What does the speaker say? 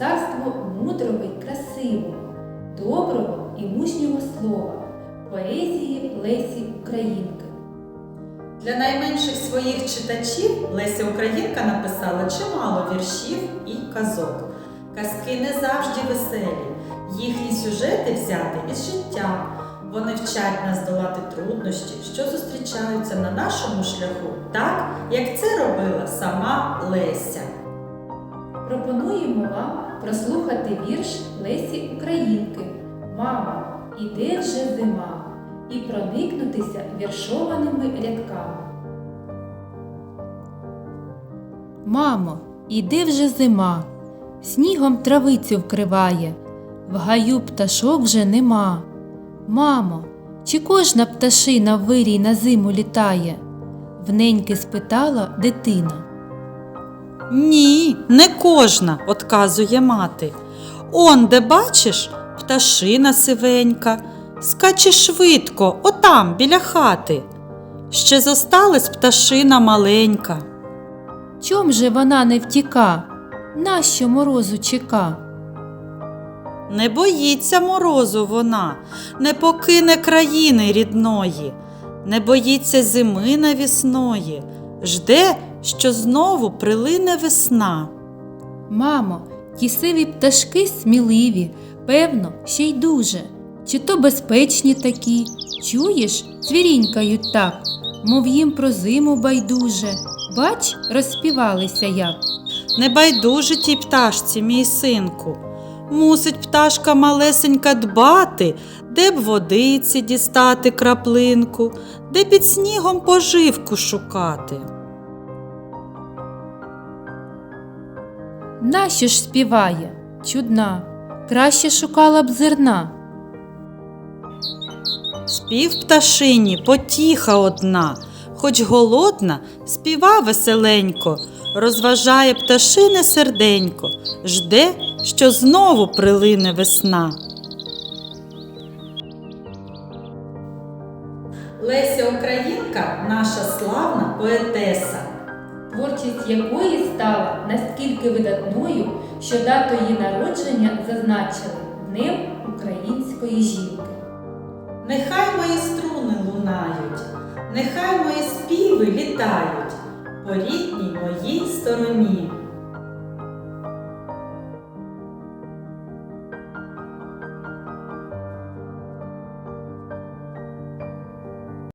царство мудрого й красивого, доброго і мужнього слова, поезії Лесі Українки. Для найменших своїх читачів Леся Українка написала чимало віршів і казок. Казки не завжди веселі, їхні сюжети взяти із життя. Вони вчать нас долати труднощі, що зустрічаються на нашому шляху, так як це робила сама Леся. Пропонуємо вам прослухати вірш Лесі Українки Мама, іде вже зима і проникнутися віршованими рядками. Мамо, іде вже зима, снігом травицю вкриває, в гаю пташок вже нема. Мамо, чи кожна пташина в вирій на зиму літає? Вненьки спитала дитина. Ні, не кожна, отказує мати. Он, де бачиш, пташина сивенька, скаче швидко, отам, біля хати. Ще зосталась пташина маленька. Чом же вона не втіка? Нащо морозу чека? Не боїться морозу вона, не покине країни рідної, не боїться зими навісної, жде, що знову прилине весна. Мамо, ті сиві пташки сміливі, певно, ще й дуже. Чи то безпечні такі, чуєш, цвірінькають так, мов їм про зиму байдуже. Бач, розспівалися як. Не байдуже тій пташці, мій синку. Мусить пташка малесенька дбати, де б водиці дістати краплинку, де під снігом поживку шукати. Нащо ж співає? Чудна, краще шукала б зерна. Спів пташині потіха одна, хоч голодна, співа веселенько, розважає пташине серденько, жде, що знову прилине весна. Леся Українка наша славна поетеса. Творчість якої стала настільки видатною, що дату її народження зазначили Днем української жінки. Нехай мої струни лунають, нехай мої співи літають по рідній моїй стороні.